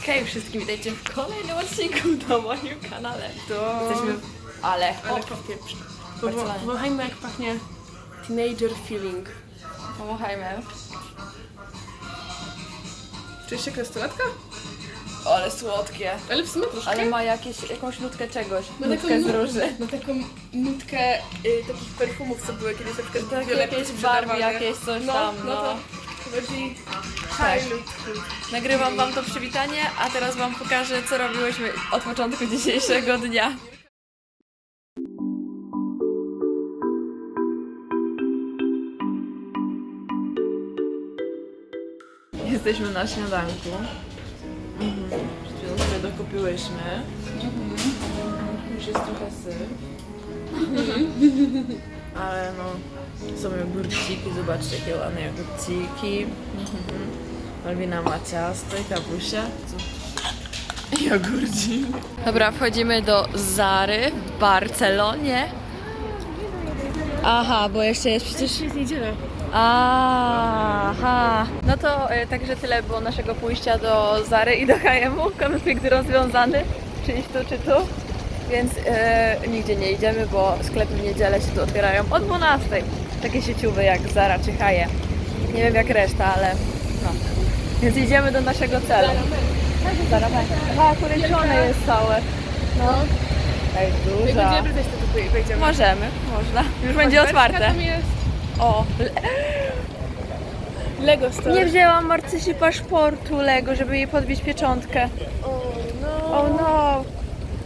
Hej wszystkim, witajcie w kolejnym odcinku na moim kanale. To... Jesteśmy... Ale Ale hop, Barcelona. Wąchajmy jak pachnie teenager feeling. pomachajmy. Czy jeszcze krastolatka? Ale słodkie. Ale w sumie troszkę. Ale ma jakieś, jakąś nutkę czegoś. Ma Nutkę taką z nut- róży. Ma taką nutkę y, takich perfumów, co były kiedyś na przykład Tak, jakieś. Barbie, jakieś coś no, tam, No no. to bardziej Tak. Nagrywam wam to przywitanie, a teraz wam pokażę, co robiłyśmy od początku dzisiejszego dnia. Jesteśmy na śniadanku. Mhm. Przed chwilą sobie dokupiłyśmy. Już jest trochę syf. Ale no, są jogurciki, zobaczcie jakie ładne jogurciki. Mhm. Malwina ma ciasto i kapusia. Jogurcik. Dobra, wchodzimy do Zary w Barcelonie. Aha, bo jeszcze jest przecież... Jest niedziela. Aha, no to e, także tyle było naszego pójścia do Zary i do H&M-u. Konflikt rozwiązany, czy iść tu, czy tu. Więc e, nigdzie nie idziemy, bo sklepy w niedzielę się tu otwierają o 12. Takie sieciowe jak Zara czy H&M. Nie wiem jak reszta, ale no. Więc idziemy do naszego celu. Tak, Zara będzie. Aha, kuryczone jest całe. No. Ej, Jak duża. będziemy. Możemy, można. Już będzie otwarte. O, Lego Store. Nie wzięłam Marcysi paszportu Lego, żeby jej podbić pieczątkę. O no. Oh no!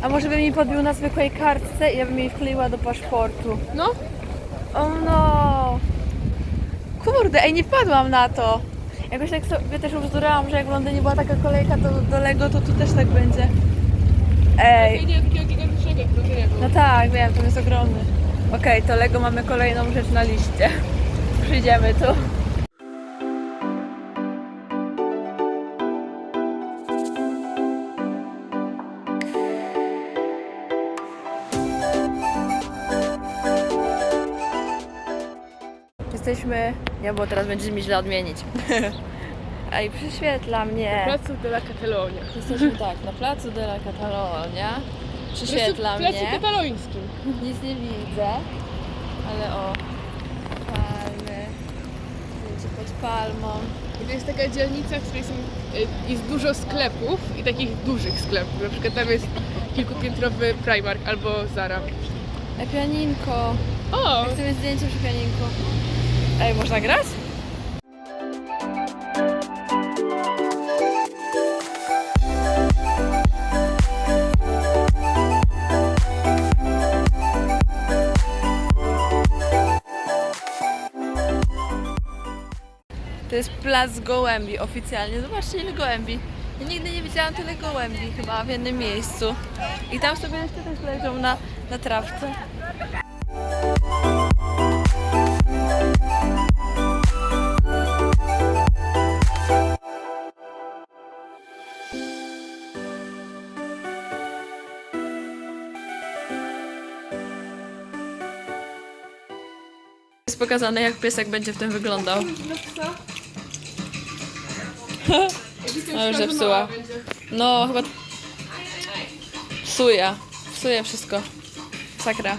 A może bym jej podbił na zwykłej kartce i ja bym jej wkleiła do paszportu. No, Oh no! Kurde, ej, nie wpadłam na to. Jakoś tak sobie też ubzdurałam, że jak w Londynie była taka kolejka to do Lego, to tu też tak będzie. Ej, no tak, wiem, to jest ogromny. Okej, to Lego mamy kolejną rzecz na liście. Przyjdziemy tu. Jesteśmy. Nie, bo teraz będzie mi źle odmienić. Ej, przyświetla mnie. Placu de la Catalonia. Jesteśmy tak, na placu de la Catalonia. Przyświetla Placu mnie. katalońskim. Nic nie widzę, ale o, palmy, zdjęcie pod palmą. I to jest taka dzielnica, w której są, y, jest dużo sklepów i takich dużych sklepów. Na przykład tam jest kilkupiętrowy Primark albo Zara. E, pianinko. O! Chcę mieć zdjęcie przy pianinku. Ej, można grać? To jest plac gołębi oficjalnie. Zobaczcie ile gołębi. Ja nigdy nie widziałam tyle gołębi chyba w jednym miejscu. I tam sobie jeszcze też leżą na, na trawce. Pokazane jak piesek będzie w tym wyglądał. No już zepsuła. No chyba psuje. Psuje wszystko. Sakra.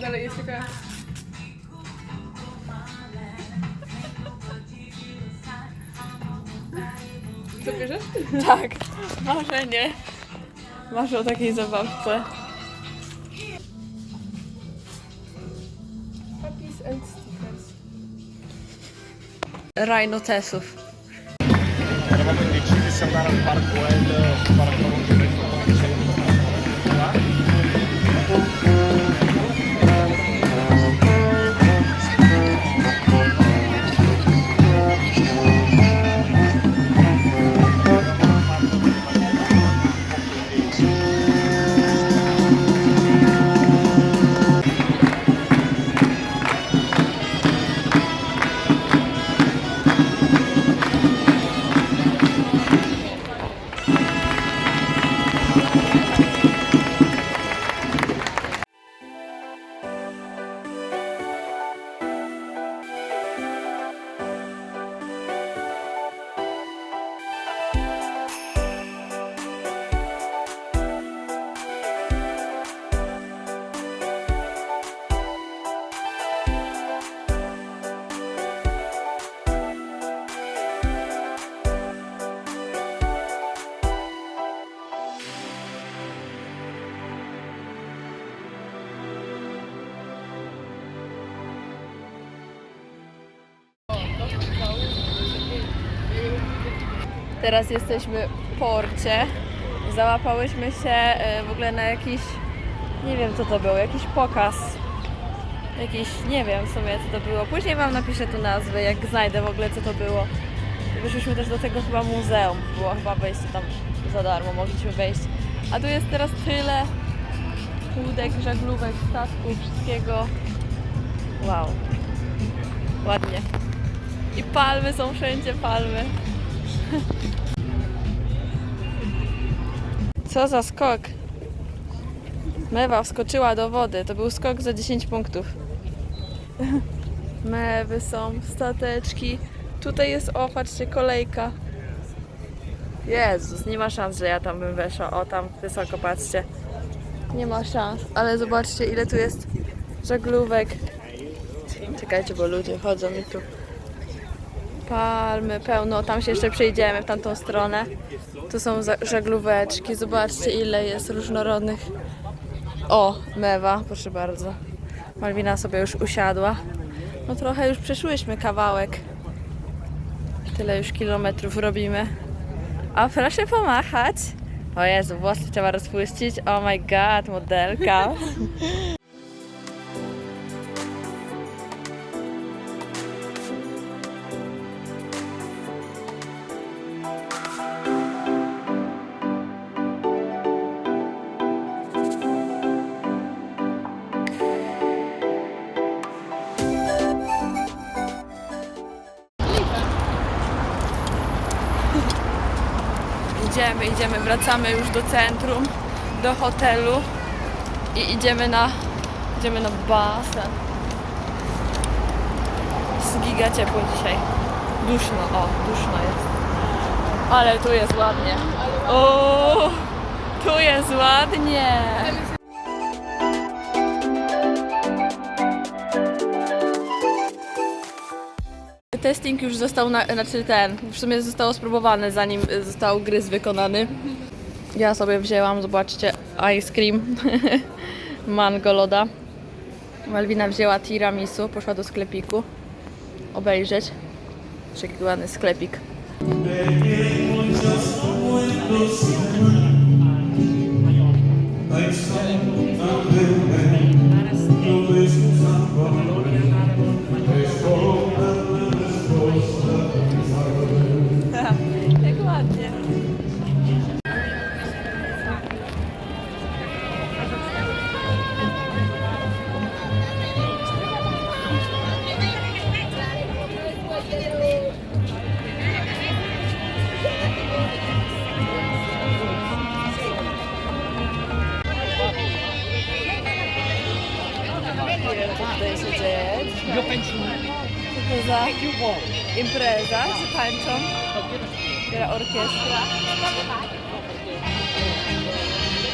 Dalej, jest taka... Co bierzesz? Tak. Marzenie. Marzę o takiej zabawce. Rajnotesów. Eravamo indecisi se andare al Park Well Teraz jesteśmy w porcie. Załapałyśmy się e, w ogóle na jakiś, nie wiem co to było, jakiś pokaz. Jakiś, nie wiem w sumie co to było. Później Wam napiszę tu nazwę, jak znajdę w ogóle co to było. Wyszliśmy też do tego chyba muzeum. Było chyba wejście tam za darmo, mogliśmy wejść. A tu jest teraz tyle łódek, żaglówek, statków, wszystkiego. Wow. Ładnie. I palmy są wszędzie, palmy. Co za skok. Mewa wskoczyła do wody. To był skok za 10 punktów. Mewy są, stateczki. Tutaj jest, o patrzcie, kolejka. Jezus, nie ma szans, że ja tam bym weszła. O, tam wysoko, patrzcie. Nie ma szans, ale zobaczcie, ile tu jest żaglówek. Czekajcie, bo ludzie chodzą mi tu. Palmy pełno, tam się jeszcze przejdziemy w tamtą stronę. Tu są żaglóweczki, zobaczcie ile jest różnorodnych. O, mewa, proszę bardzo. Malwina sobie już usiadła. No trochę już przeszłyśmy kawałek. Tyle już kilometrów robimy. A proszę pomachać. O Jezu, włosy trzeba rozpuścić. Oh my god, modelka. Idziemy, idziemy, wracamy już do centrum, do hotelu i idziemy na, idziemy na basen. Jest giga ciepło dzisiaj. Duszno, o, duszno jest. Ale tu jest ładnie. O, tu jest ładnie. Testing już został, na, znaczy ten, w sumie zostało spróbowane zanim został gryz wykonany. Ja sobie wzięłam, zobaczcie, ice cream, mango loda. Malwina wzięła tiramisu, poszła do sklepiku obejrzeć. Oczekiwany sklepik. Jak dzieje. Co to za impreza, że tańczą? Gra orkiestra.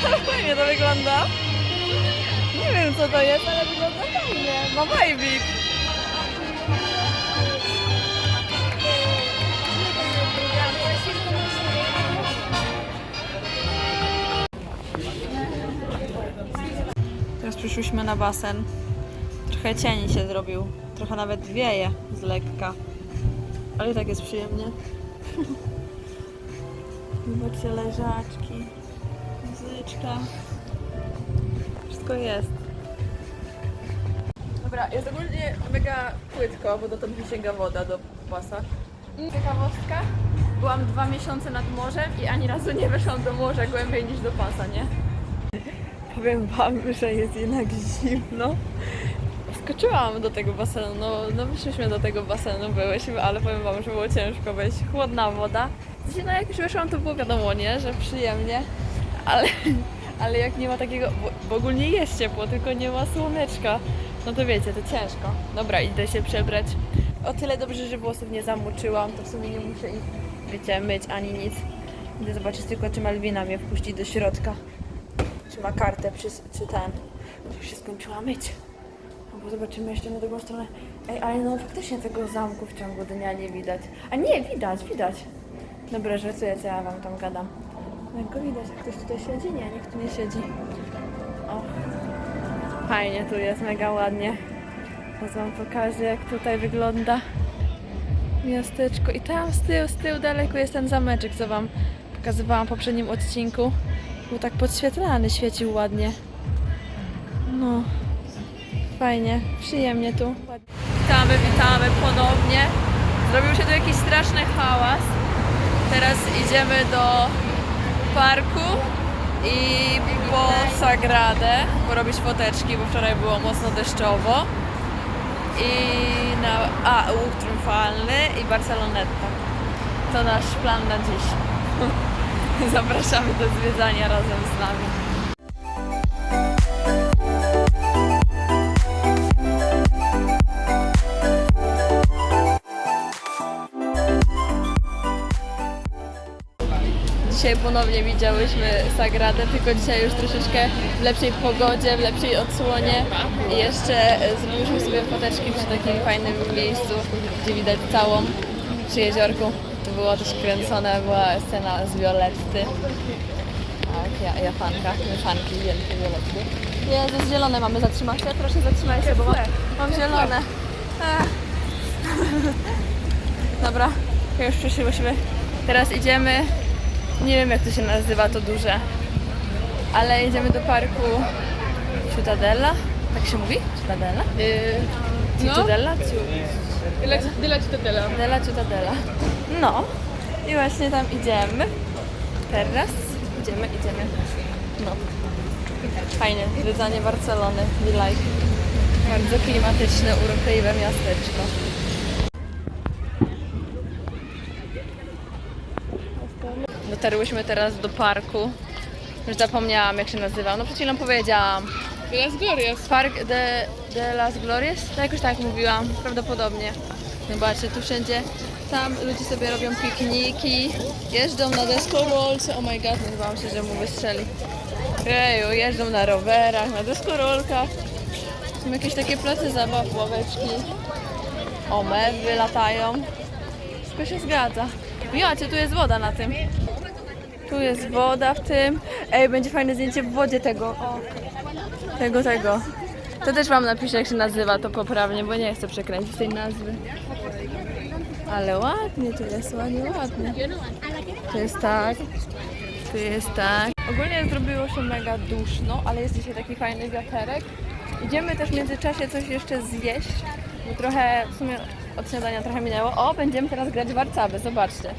Fajnie to wygląda. Nie wiem co to jest, ale wygląda fajnie. Ma bajbik. Teraz przyszłyśmy na basen. Trochę cień się zrobił. Trochę nawet wieje z lekka. Ale i tak jest przyjemnie. Zobaczcie, leżaczki, muzyczka. Wszystko jest. Dobra, jest ogólnie mega płytko, bo dotąd mi sięga woda do pasa. Ciekawostka, byłam dwa miesiące nad morzem i ani razu nie weszłam do morza głębiej niż do pasa, nie? Powiem wam, że jest jednak zimno. Skoczyłam do tego basenu, no, no do tego basenu, byłyśmy, ale powiem wam, że było ciężko wejść. Chłodna woda. No jak już weszłam, to było wiadomo, nie, że przyjemnie, ale, ale jak nie ma takiego, bo, bo ogólnie jest ciepło, tylko nie ma słoneczka, no to wiecie, to ciężko. Dobra, idę się przebrać. O tyle dobrze, że włosów nie zamoczyłam, to w sumie nie muszę ich, wiecie, myć ani nic. Idę zobaczyć tylko, czy Malwina mnie wpuści do środka. Czy ma kartę, czy, czy ten. Już się skończyła myć. No bo zobaczymy jeszcze na drugą stronę. Ej, ale no faktycznie tego zamku w ciągu dnia nie widać. A nie, widać, widać. Dobra, żartuję, co ja wam tam gadam. No Jak go widać, jak ktoś tutaj siedzi? Nie, nikt tu nie siedzi. O, fajnie tu jest, mega ładnie. Teraz wam pokażę, jak tutaj wygląda miasteczko. I tam z tyłu, z tyłu daleko jest ten zameczek, co wam pokazywałam w poprzednim odcinku. Był tak podświetlany, świecił ładnie. No, fajnie, przyjemnie tu. Witamy, witamy ponownie. Zrobił się tu jakiś straszny hałas. Teraz idziemy do parku i po Sagradę porobić foteczki, bo wczoraj było mocno deszczowo. I na a, łuk triumfalny i Barceloneta. To nasz plan na dziś. Zapraszamy do zwiedzania razem z nami. Dzisiaj ponownie widziałyśmy Sagradę, tylko dzisiaj już troszeczkę w lepszej pogodzie, w lepszej odsłonie. I jeszcze zrobiłyśmy sobie foteczki przy takim fajnym miejscu, gdzie widać całą przy jeziorku. To było też kręcone, była scena z Violetty. Tak, ja, ja fanka, my fanki wielkie Violetty. Jezus, zielone mamy, zatrzymać się? Proszę zatrzymaj się, bo mam, mam zielone. Ech. Dobra, już przyszłyśmy. Teraz idziemy nie wiem jak to się nazywa, to duże. Ale jedziemy do parku Ciutadella. Tak się mówi? Ciutadella? Yy, no, Ciutadella? Ciu- Della Della. Ciutadella, Ciutadella. No. I właśnie tam idziemy. Teraz idziemy, idziemy. No. Fajne zwiedzanie Barcelony. We like. Bardzo klimatyczne, urokliwe miasteczko. Dotarłyśmy teraz do parku. Już zapomniałam jak się nazywa. No przed chwilą powiedziałam. De las Glorias. Park de, de las Glorias? To jakoś tak mówiłam, prawdopodobnie. Zobaczcie, tu wszędzie, tam ludzie sobie robią pikniki, jeżdżą na deskorolce, oh my god, nie bałam się, że mu wystrzeli. Jeju, jeżdżą na rowerach, na deskorolkach. Są jakieś takie place zabaw, ławeczki. O, mewy latają. Wszystko się zgadza. Miłacie, tu jest woda na tym. Tu jest woda w tym. Ej, będzie fajne zdjęcie w wodzie tego. O. Tego, tego. To też wam napiszę, jak się nazywa to poprawnie, bo nie chcę przekręcić tej nazwy. Ale ładnie tu jest, ładnie, ładnie. To jest tak, tu jest tak. Ogólnie zrobiło się mega duszno, ale jest dzisiaj taki fajny wiaterek. Idziemy też w międzyczasie coś jeszcze zjeść, bo trochę, w sumie od śniadania trochę minęło. O, będziemy teraz grać warcaby, zobaczcie.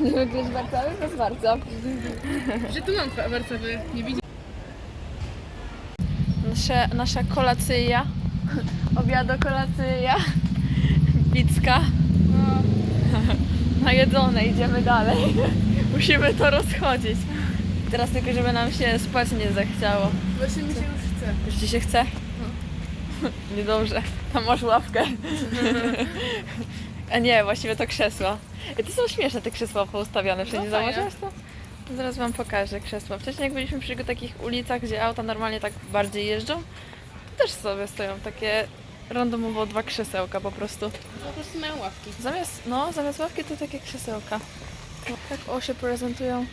Będziemy grać w warcaby bez tu mam warcaby, nie widzi. Nasze, nasza kolacyja, obiado-kolacyja, pizka. No, Najedzone, idziemy dalej. Musimy to rozchodzić. Teraz tylko, żeby nam się spać nie zachciało. właśnie mi się już chce. Już ci się chce? Niedobrze. Tam masz ławkę. A nie, właściwie to krzesła. I to są śmieszne te krzesła poustawione wszędzie. No fajne. Zauważyłaś to? Zaraz wam pokażę krzesła. Wcześniej jak byliśmy przy takich ulicach, gdzie auta normalnie tak bardziej jeżdżą, to też sobie stoją takie randomowo dwa krzesełka po prostu. Po prostu mają ławki. Zamiast, no, zamiast ławki to takie krzesełka. No, tak o się prezentują.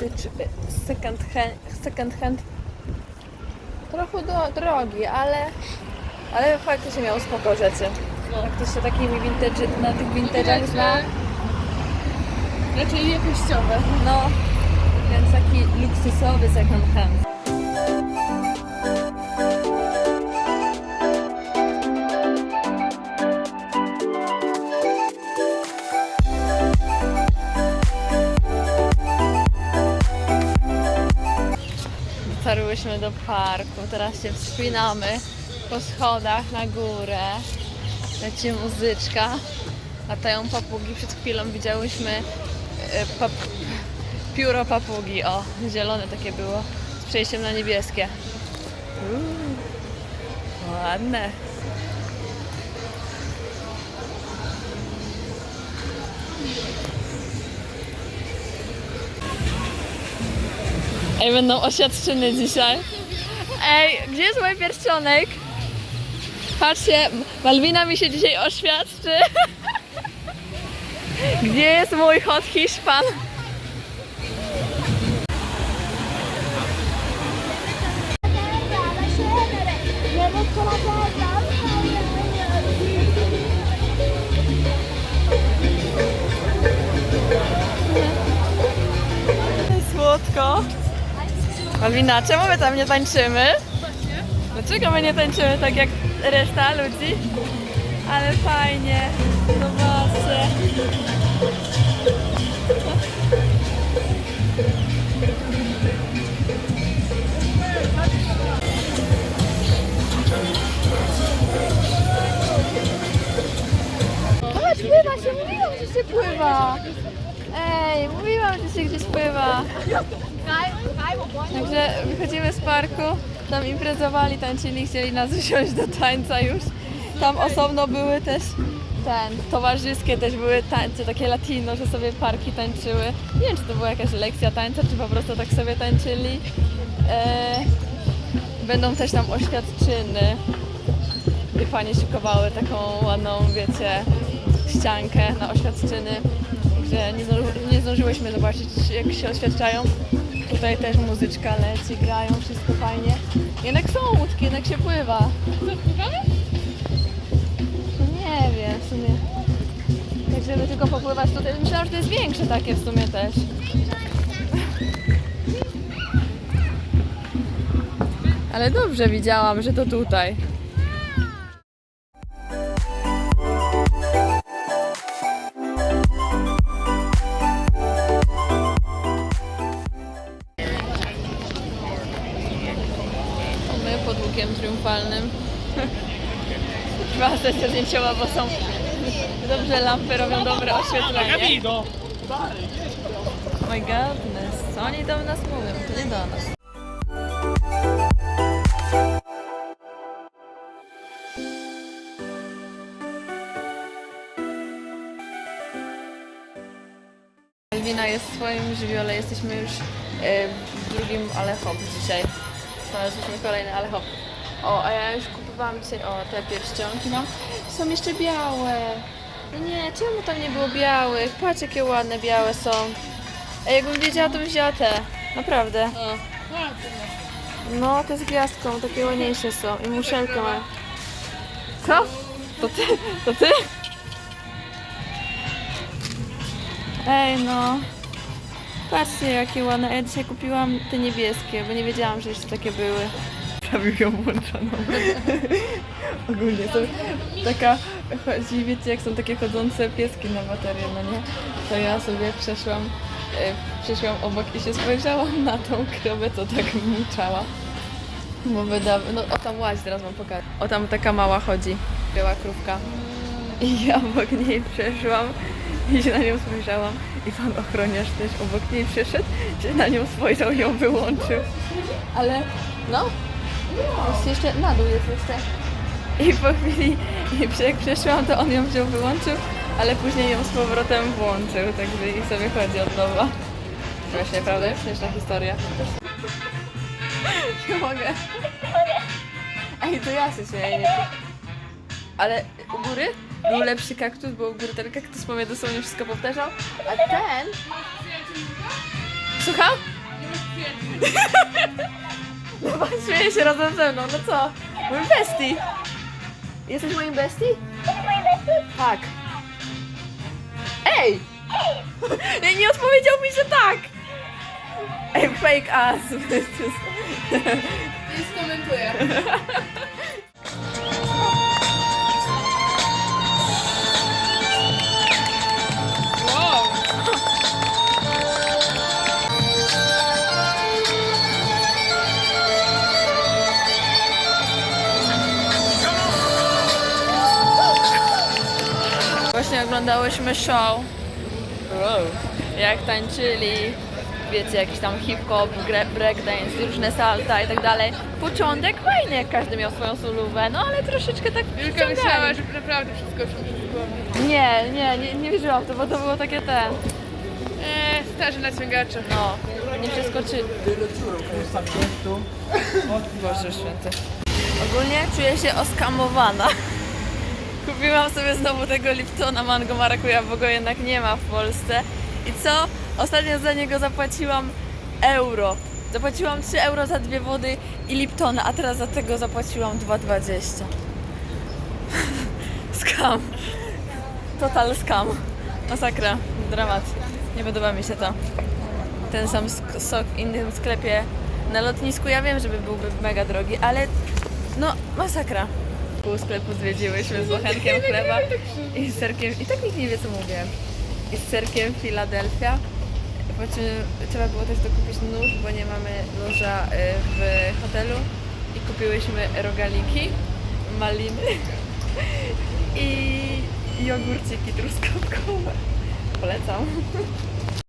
Vintage, second hand, second hand trochę do, drogi, ale ale faktycznie miał spoko rzeczy. Jak ktoś się takimi vintage, na tych vintage'ach zna, Raczej jakościowe. no, więc taki luksusowy second hand. Do parku. Teraz się wspinamy po schodach na górę. Leci muzyczka. Latają papugi. Przed chwilą widziałyśmy e, pap pióro papugi. O, zielone takie było. Z przejściem na niebieskie. Uuu, ładne. Ej, będą oświadczyny dzisiaj. Ej, gdzie jest mój pierścionek? Patrzcie, Malwina mi się dzisiaj oświadczy. Gdzie jest mój hot Hiszpan? Słodko. Malwina, czemu my tam nie tańczymy? Dlaczego my nie tańczymy tak jak reszta ludzi? Ale fajnie. Zobaczcie. Zobacz, pływa się, mówiłam, że się pływa. Ej, mówiłam, że się gdzieś pływa. Także wychodzimy z parku, tam imprezowali, tańczyli, chcieli nas wziąć do tańca już. Tam osobno były też ten, towarzyskie też były tańce, takie latino, że sobie parki tańczyły. Nie wiem, czy to była jakaś lekcja tańca, czy po prostu tak sobie tańczyli. E, będą też tam oświadczyny. I panie szykowały taką ładną, wiecie, ściankę na oświadczyny, że nie, zdąży, nie zdążyłyśmy zobaczyć, jak się oświadczają. Tutaj też muzyczka leci, grają, wszystko fajnie. Jednak są łódki, jednak się pływa. No Nie wiem, w sumie. Tak, żeby tylko popływać tutaj. Myślałam, że to jest większe takie w sumie też. Ale dobrze widziałam, że to tutaj. Triumfalnym. Dwa sesje zdjęciowa, bo są dobrze lampy robią dobre oświetlenie. Oh my godness, co oni do nas mówią? To nie do nas. Elwina jest w swoim żywiole, jesteśmy już e, w drugim alehop dzisiaj. Znaleźliśmy kolejny alehop. O, a ja już kupowałam dzisiaj, o, te pierścionki mam. Są jeszcze białe. No nie, czemu tam nie było białych? Patrz jakie ładne białe są. Ej, jakbym wiedziała, to bym wzięła te. Naprawdę. No, te z gwiazdką, takie ładniejsze są. I muszelkę ma. Co? To ty? To ty? Ej, no. Patrzcie, jakie ładne. Ja dzisiaj kupiłam te niebieskie, bo nie wiedziałam, że jeszcze takie były. Prawie ją włączoną. Ogólnie to taka chodzi, wiecie, jak są takie chodzące pieski na baterię, no nie? To ja sobie przeszłam, e, przeszłam obok i się spojrzałam na tą krowę, co tak milczała. Bo wyda... No o tam łaź, teraz wam pokażę. O tam taka mała chodzi, biała krówka. I ja obok niej przeszłam i się na nią spojrzałam. I pan ochroniarz też obok niej przeszedł, się na nią spojrzał i ją wyłączył. Ale no, jest jeszcze na dół jest jeszcze. I po chwili, jak przeszłam, to on ją wziął, wyłączył, ale później ją z powrotem włączył, także i sobie chodzi od nowa. Śmiesznie, prawda? Śmieszna historia. Nie mogę. Ej, to ja się śmieję, nie. Ale u góry był lepszy kaktus, bo u góry ten kaktus po mnie dosłownie wszystko powtarzał, a ten... Słucham? No pan śmieje się razem ze mną, no co? Mój bestii! Jesteś moim bestii? Tak. Ej! Ej, nie odpowiedział mi, że tak! Ej, fake ass. Nie skomentuję. oglądałyśmy show. Jak tańczyli, wiecie, jakiś tam hip-hop, breakdance, różne salta i tak dalej. Początek fajny, jak każdy miał swoją solówę, no ale troszeczkę tak wciągali. myślała, że naprawdę wszystko szło przez głowę. Nie, nie, nie, nie wierzyłam w to, bo to było takie ten, Eee, starzy naciągacze. no, nie przeskoczyli. Boże święty. Ogólnie czuję się oskamowana. Kupiłam sobie znowu tego Liptona Mango Marakuja, bo go jednak nie ma w Polsce. I co? Ostatnio za niego zapłaciłam euro. Zapłaciłam 3 euro za dwie wody i Liptona, a teraz za tego zapłaciłam 2,20. Skam. Total skam. Masakra. Dramat. Nie podoba mi się to. Ten sam sok w innym sklepie na lotnisku. Ja wiem, żeby byłby mega drogi, ale no masakra. Pół sklepu zwiedziłyśmy z bochenkiem chleba i z serkiem. I tak nikt nie wie co mówię. I z serkiem Philadelphia. Po czym trzeba było też dokupić nóż, bo nie mamy noża y, w hotelu. I kupiłyśmy rogaliki, maliny i jogurciki truskawkowe. Polecam.